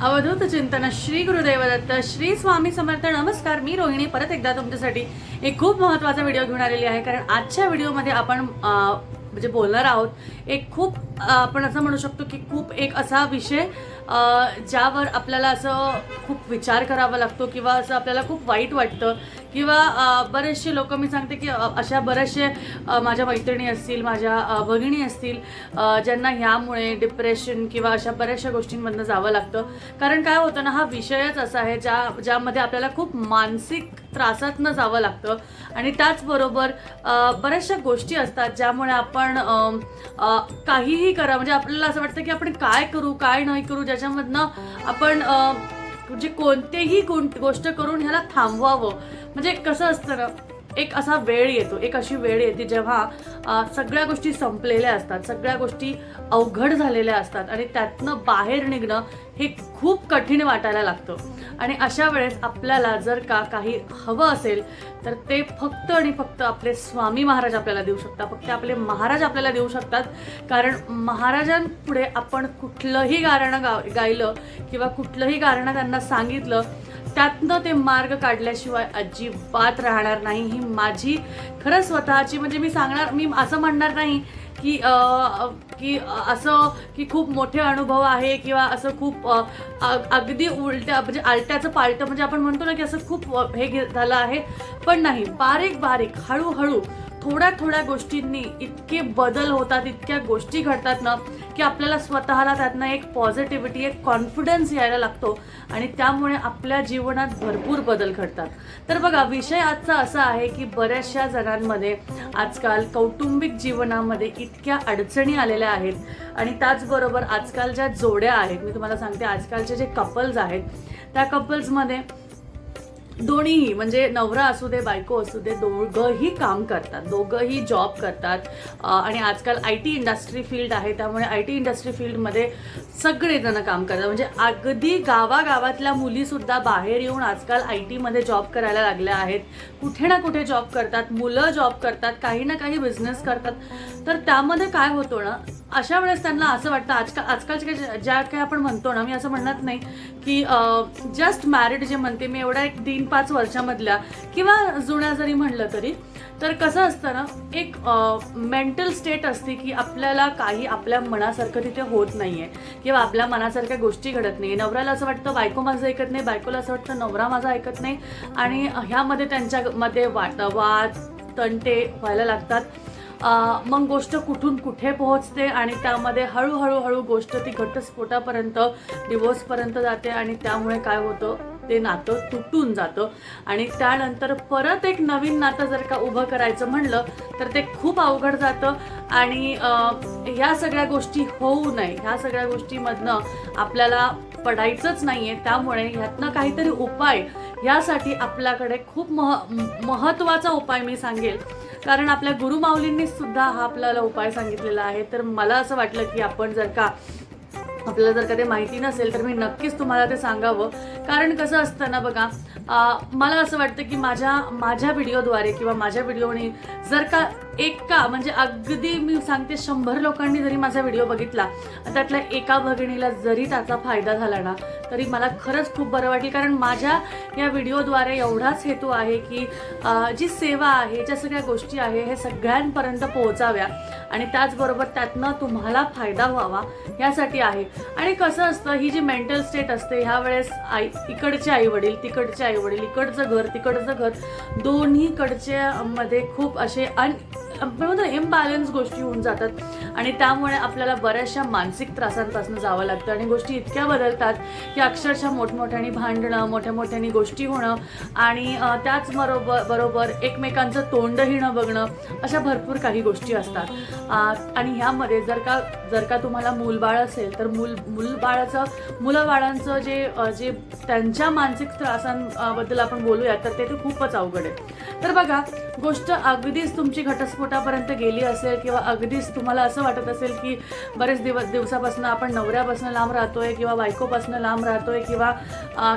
अवधूत चिंतन श्री गुरुदेवदत्त श्री स्वामी समर्थ नमस्कार. मी रोहिणी परत एकदा तुमच्यासाठी एक खूप महत्त्वाचा व्हिडिओ घेऊन आलेली आहे. कारण आजच्या व्हिडिओमध्ये आपण म्हणजे बोलणार आहोत एक खूप आपण असं म्हणू शकतो की खूप एक असा विषय ज्यावर आपल्याला असं खूप विचार करावा लागतो किंवा असं आपल्याला खूप वाईट वाटतं. किंवा बरेचसे लोक मी सांगते की अशा बरेचसे माझ्या मैत्रिणी असतील माझ्या भगिणी भगिनी असतील ज्यांना ह्यामुळे डिप्रेशन किंवा अशा बऱ्याचशा गोष्टींमधनं जावं लागतं. कारण काय होतं ना हा विषयच असा आहे ज्या ज्यामध्ये आपल्याला खूप मानसिक त्रासातनं जावं लागतं. आणि त्याचबरोबर बऱ्याचशा गोष्टी असतात ज्यामुळे आपण काहीही करा म्हणजे आपल्याला असं वाटतं की आपण काय करू काय नाही करू ज्याच्यामधनं आपण म्हणजे कोणतेही कोण- गोष्ट करून ह्याला थांबवावं. म्हणजे कसं असतं ना एक असा वेळ येतो एक अशी वेळ येते जेव्हा सगळ्या गोष्टी संपलेल्या असतात सगळ्या गोष्टी अवघड झालेल्या असतात आणि त्यातनं बाहेर निघणं हे खूप कठीण वाटायला लागतं. आणि अशा वेळेस आपल्याला जर का काही हवं असेल तर ते फक्त आणि फक्त आपले स्वामी महाराज आपल्याला देऊ शकतात. फक्त आपले महाराज आपल्याला देऊ शकतात. कारण महाराजांपुढे आपण कुठलंही गाणं गा गायलं किंवा कुठलंही गाणं त्यांना सांगितलं त्यातनं ते मार्ग काढल्याशिवाय अजिबात राहणार नाही. ही माझी खरं स्वतःची म्हणजे मी सांगणार मी असं म्हणणार नाही की की असं की खूप मोठे अनुभव आहे किंवा असं खूप अगदी उलट्या म्हणजे आलट्याचं पालटं म्हणजे आपण म्हणतो ना की असं खूप हे घे- झालं आहे. पण नाही बारीक बारीक हळूहळू थोड्या थोड्या गोष्टींनी इतके बदल होतात इतक्या गोष्टी घडतात ना की आपल्याला स्वतःला त्यातनं एक पॉझिटिव्हिटी एक कॉन्फिडन्स यायला लागतो. आणि त्यामुळे आपल्या जीवनात भरपूर बदल घडतात. तर बघा विषय आजचा असा आहे की बऱ्याचशा जणांमध्ये आजकाल कौटुंबिक जीवनामध्ये इतक्या अडचणी आलेल्या आहेत. आणि त्याचबरोबर आजकाल ज्या जोड्या आहेत मी तुम्हाला सांगते आजकालचे जे कपल्स आहेत त्या कपल्समध्ये दोन्हीही म्हणजे नवरा असू दे बायको असू दे दोघंही काम करतात दोघंही जॉब करतात. आणि आजकाल आय टी इंडस्ट्री फील्ड आहे त्यामुळे आय टी इंडस्ट्री फील्डमध्ये सगळेजणं काम करतात. म्हणजे अगदी गावागावातल्या मुलीसुद्धा बाहेर येऊन आजकाल आय टीमध्ये जॉब करायला लागल्या आहेत. कुठे ना कुठे जॉब करतात मुलं जॉब करतात काही ना काही बिझनेस करतात. तर त्यामध्ये काय होतो ना अशा वेळेस त्यांना असं वाटतं आजकाल आजकालच्या ज्या- ज्या काही आपण म्हणतो ना मी असं म्हणत नाही की जस्ट मॅरिड जे म्हणते मी एवढ्या एक तीन पाच वर्षामधल्या किंवा जुन्या जरी म्हणलं तरी तर कसं असतं ना एक मेंटल स्टेट असते की आपल्याला काही आपल्या मनासारखं तिथे होत नाही आहे किंवा आपल्या मनासारख्या गोष्टी घडत नाही नवऱ्याला असं वाटतं बायको माझं ऐकत नाही बायकोला असं वाटतं नवरा माझा ऐकत नाही. आणि ह्यामध्ये त्यांच्यामध्ये वाट वाद तंटे व्हायला लागतात. मग गोष्ट कुठून कुठे पोहोचते आणि त्यामध्ये हळूहळू हळू गोष्ट ती घटस्फोटापर्यंत डिवोर्सपर्यंत जाते आणि त्यामुळे काय होतं ते नातं तुटून जातं. आणि त्यानंतर परत एक नवीन नातं जर का उभं करायचं म्हणलं तर ते खूप अवघड जातं. आणि ह्या सगळ्या गोष्टी होऊ नये. ह्या सगळ्या गोष्टीमधनं आपल्याला पडायचंच नाही आहे त्यामुळे ह्यातनं काहीतरी उपाय यासाठी आपल्याकडे खूप मह महत्त्वाचा उपाय मी सांगेल. कारण आपल्या गुरुमाऊलींनी सुद्धा हा आपल्याला उपाय सांगितलेला आहे. तर मला असं वाटलं की आपण जर का आपल्याला जर का ते माहिती नसेल तर मी नक्कीच तुम्हाला ते सांगावं. कारण कसं असतं ना बघा मला असं वाटतं की माझ्या माझ्या व्हिडिओद्वारे किंवा माझ्या व्हिडिओने जर का एका म्हणजे अगदी मी सांगते शंभर लोकांनी जरी माझा व्हिडिओ बघितला त्यातल्या एका भगिनीला जरी त्याचा फायदा झाला ना तरी मला खरंच खूप बरं वाटेल. कारण माझ्या या व्हिडिओद्वारे एवढाच हेतू आहे की जी सेवा आहे ज्या सगळ्या गोष्टी आहे हे सगळ्यांपर्यंत पोहोचाव्या. आणि त्याचबरोबर त्यातनं तुम्हाला फायदा व्हावा यासाठी आहे. आणि कसं असतं ही जी मेंटल स्टेट असते ह्या वेळेस आई इकडचे आई वडील तिकडचे आई वडील इकडचं घर तिकडचं घर दोन्हीकडच्या मध्ये खूप असे अन आपण म्हणतो इम्बॅलन्स गोष्टी होऊन जातात. आणि त्यामुळे आपल्याला बऱ्याचशा मानसिक त्रासांपासून जावं लागतं. आणि गोष्टी इतक्या बदलतात की अक्षरशः मोठमोठ्याने भांडणं मोठ्या मोठ्याने गोष्टी होणं आणि त्याच बरोबर बरोबर एकमेकांचं तोंडही न बघणं अशा भरपूर काही गोष्टी असतात. आणि ह्यामध्ये जर का जर का तुम्हाला मूलबाळ असेल तर मूल मूलबाळाचं मुलंबाळांचं जे जे त्यांच्या मानसिक त्रासांबद्दल आपण बोलूया तर ते खूपच अवघड आहे. तर बघा गोष्ट अगदीच तुमची घटस्फोटापर्यंत गेली असेल किंवा अगदीच तुम्हाला असं वाटत असेल की बरेच दिवस दिवसापासून आपण नवऱ्यापासून लांब राहतोय किंवा बायकोपासून लांब राहतोय किंवा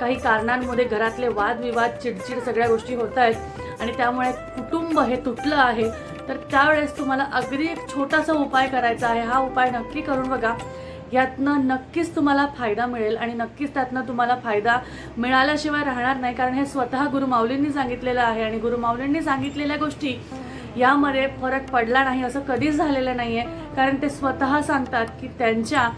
काही कारणांमध्ये घरातले वादविवाद चिडचिड सगळ्या गोष्टी होत आहेत आणि त्यामुळे कुटुंब हे तुटलं आहे तर त्यावेळेस तुम्हाला अगदी एक छोटासा उपाय करायचा आहे. हा उपाय नक्की करून बघा. यातनं नक्कीच तुम्हाला फायदा मिळेल आणि नक्कीच त्यातनं तुम्हाला फायदा मिळाल्याशिवाय राहणार नाही. कारण हे स्वतः गुरुमाऊलींनी सांगितलेलं आहे आणि गुरुमाऊलींनी सांगितलेल्या गोष्टी यामध्ये फरक पडला नाही असं कधीच झालेलं नाही आहे कारण ते स्वतः सांगतात की त्यांच्या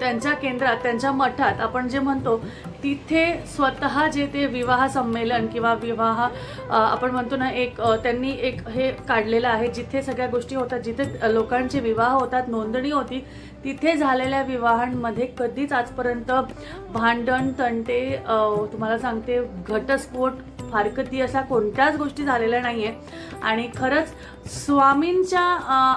त्यांच्या केंद्रात त्यांच्या मठात आपण जे म्हणतो तिथे स्वतः जे ते विवाह संमेलन किंवा विवाह आपण म्हणतो ना एक त्यांनी एक हे काढलेलं आहे जिथे सगळ्या गोष्टी होतात जिथे लोकांचे विवाह होतात नोंदणी होती तिथे झालेल्या विवाहांमध्ये कधीच आजपर्यंत भांडण तंटे तुम्हाला सांगते घटस्फोट फारकती अशा कोणत्याच गोष्टी झालेल्या नाही आहे आणि खरंच स्वामींच्या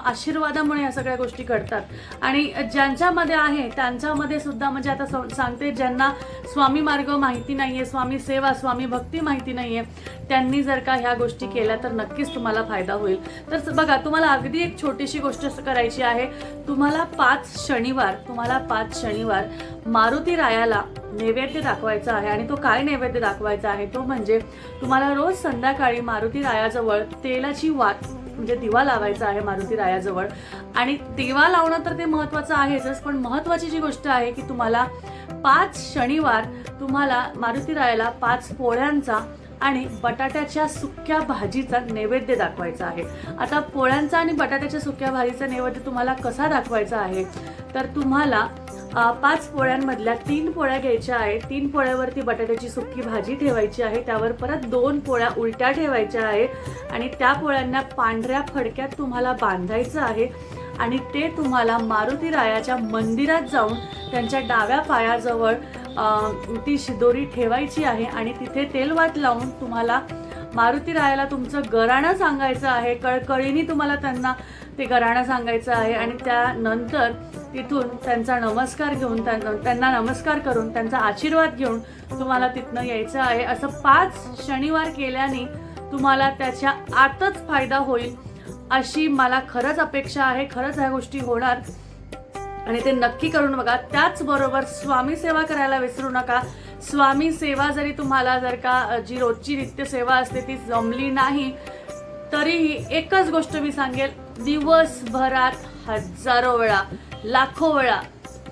आशीर्वादामुळे या सगळ्या गोष्टी घडतात. आणि ज्यांच्यामध्ये आहे त्यांच्यामध्ये सुद्धा म्हणजे आता सांगते ज्यांना स्वामी मार्ग माहिती नाही आहे स्वामी सेवा स्वामी भक्ती माहिती नाही आहे त्यांनी जर का ह्या गोष्टी केल्या तर नक्कीच तुम्हाला फायदा होईल. तर बघा तुम्हाला अगदी एक छोटीशी गोष्ट करायची आहे. तुम्हाला पाच शनिवार तुम्हाला पाच शनिवार मारुती रायाला नैवेद्य दाखवायचा आहे आणि तो काय नैवेद्य दाखवायचा आहे तो म्हणजे तुम्हाला रोज संध्याकाळी मारुती रायाजवळ तेलाची वात म्हणजे दिवा लावायचा आहे मारुती रायाजवळ. आणि दिवा लावणं तर ते महत्वाचं आहेच पण महत्वाची जी गोष्ट आहे की तुम्हाला पाच शनिवार तुम्हाला मारुती रायाला पाच पोळ्यांचा आणि बटाट्याच्या सुक्या भाजीचा नैवेद्य दाखवायचा आहे. आता पोळ्यांचा आणि बटाट्याच्या सुक्या भाजीचा नैवेद्य तुम्हाला कसा दाखवायचा आहे? तर तुम्हाला पाच पोळ्यांमधल्या तीन पोळ्या घ्यायच्या आहेत. तीन पोळ्यावरती बटाट्याची सुकी भाजी ठेवायची आहे. त्यावर परत दोन पोळ्या उलट्या ठेवायच्या आहे आणि त्या पोळ्यांना पांढऱ्या फडक्यात तुम्हाला बांधायचं आहे. आणि ते तुम्हाला मारुती रायाच्या मंदिरात जाऊन त्यांच्या डाव्या पायाजवळ ती शिदोरी ठेवायची आहे आणि तिथे तेलवात लावून तुम्हाला मारुती रायाला तुमचं गराणं सांगायचं आहे कळकळीने तुम्हाला त्यांना ते गराणं सांगायचं आहे आणि त्यानंतर तिथून त्यांचा नमस्कार घेऊन त्यांना त्यांना नमस्कार करून त्यांचा आशीर्वाद घेऊन तुम्हाला तिथनं यायचं आहे. असं पाच शनिवार केल्याने तुम्हाला त्याच्या आतच फायदा होईल अशी मला खरंच अपेक्षा आहे. खरंच ह्या गोष्टी होणार. आणि ते नक्की करून बघा. त्याचबरोबर स्वामी सेवा करायला विसरू नका. स्वामी सेवा जरी तुम्हाला जर का जी रोजची नित्य सेवा असते ती जमली नाही तरीही एकच गोष्ट मी सांगेल. दिवसभरात हजारो वेळा लाखो वेळा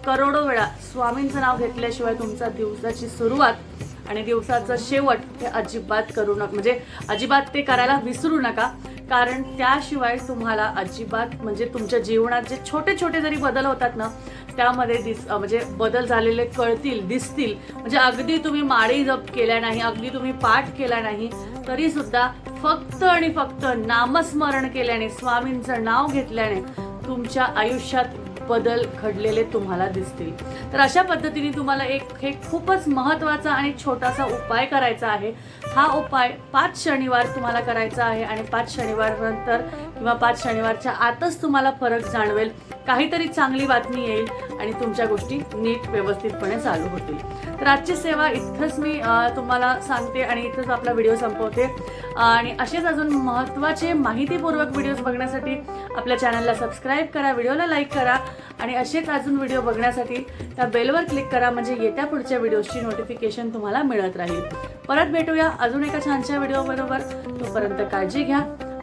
करोडो वेळा स्वामींचं नाव घेतल्याशिवाय तुमचा दिवसाची सुरुवात आणि दिवसाचं शेवट हे अजिबात करू नका म्हणजे अजिबात ते करायला विसरू नका. कारण त्याशिवाय तुम्हाला अजिबात म्हणजे तुमच्या जीवनात जे छोटे छोटे जरी बदल होतात ना त्यामध्ये दिस म्हणजे बदल झालेले कळतील दिसतील. म्हणजे अगदी तुम्ही माळी जप केल्या नाही अगदी तुम्ही पाठ केला नाही तरी सुद्धा फक्त आणि फक्त नामस्मरण केल्याने स्वामींचं नाव घेतल्याने तुमच्या आयुष्यात बदल घडलेले तुम्हाला दिसतील. तर अशा पद्धतीने तुम्हाला एक हे खूपच महत्त्वाचा आणि छोटासा उपाय करायचा आहे. हा उपाय पाच शनिवार तुम्हाला करायचा आहे आणि पाच शनिवार नंतर किंवा पाच शनिवारच्या आतच तुम्हाला फरक जाणवेल. काहीतरी चांगली बातमी येईल आणि तुमच्या गोष्टी नीट व्यवस्थितपणे चालू होतील. तर आजची सेवा इथंच मी तुम्हाला सांगते आणि इथंच आपला व्हिडिओ संपवते. आणि असेच अजून महत्त्वाचे माहितीपूर्वक व्हिडिओज बघण्यासाठी आपल्या चॅनलला सबस्क्राईब करा व्हिडिओला लाईक करा आणि असेच अजून व्हिडिओ बघण्यासाठी त्या बेलवर क्लिक करा म्हणजे येत्या पुढच्या व्हिडिओजची नोटिफिकेशन तुम्हाला मिळत राहील. परत भेटूया अजून एका छानशा व्हिडिओबरोबर. तोपर्यंत काळजी घ्या.